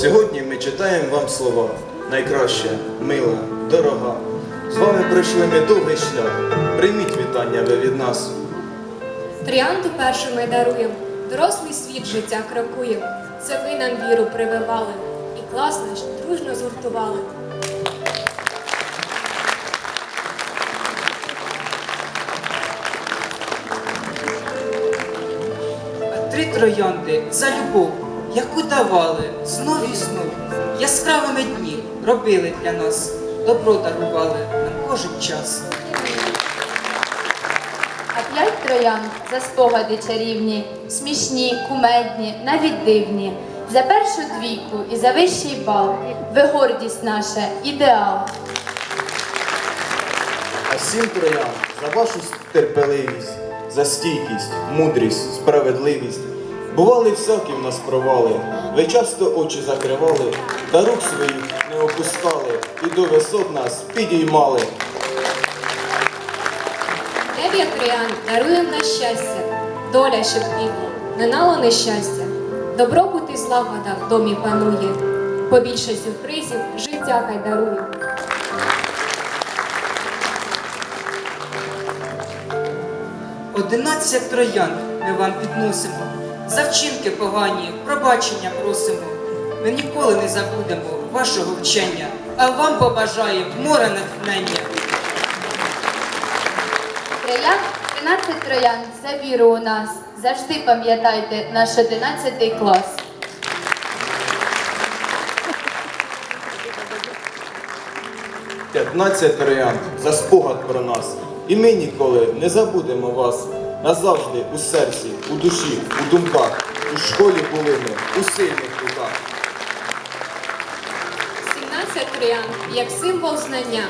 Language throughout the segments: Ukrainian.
Сьогодні ми читаємо вам слова найкраща, мила, дорога. З вами пройшли ми довгий шлях. Прийміть вітання ви від нас. Тріанту першу ми даруємо, дорослий світ життя крокує. Це ви нам віру прививали, і клас наш дружно згуртували. А три троянди за любов, яку давали знов і знов, яскравими дні робили для нас, добро дарували нам кожен час. А п'ять троян за спогади чарівні, смішні, кумедні, навіть дивні. За першу двійку і за вищий бал. Ви гордість наша, ідеал. А сім троян за вашу терпеливість, за стійкість, мудрість, справедливість. Бували всякі в нас провали, ви часто очі закривали, та рук своїх не опускали, і до висот нас підіймали. Дев'ять тріан даруємо на щастя, доля, щоб квітла, минало нещастя. Добробут і злагода в домі панує, побільше сюрпризів життя хай дарує. Одинадцять троян ми вам підносимо, за вчинки погані, пробачення просимо. Ми ніколи не забудемо вашого вчення, а вам побажаємо море натхнення. Троян, 13 троян за віру у нас. Завжди пам'ятайте наш 11 клас. П'ятнадцять троян за спогад про нас. І ми ніколи не забудемо вас. Назавжди у серці, у душі, у думках. У школі були ми, у сильних руках. 17 тріан як символ знання.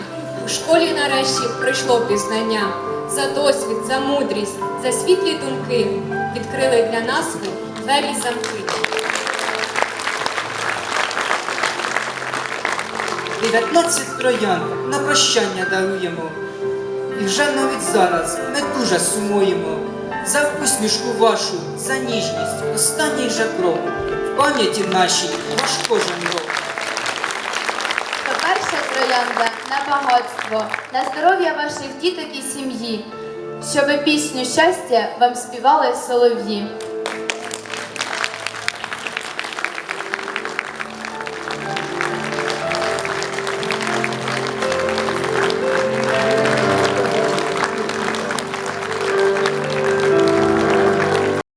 У школі нарешті прийшло пізнання. За досвід, за мудрість, за світлі думки відкрили для нас двері й замки. 19 троян на прощання даруємо. І вже навіть зараз ми дуже сумуємо за усмішку вашу, за ніжність, останній же крок. В пам'яті нашій ваш кожен рок. То перша троянда на багатство, на здоров'я ваших діток і сім'ї, щоби пісню щастя вам співали солов'ї.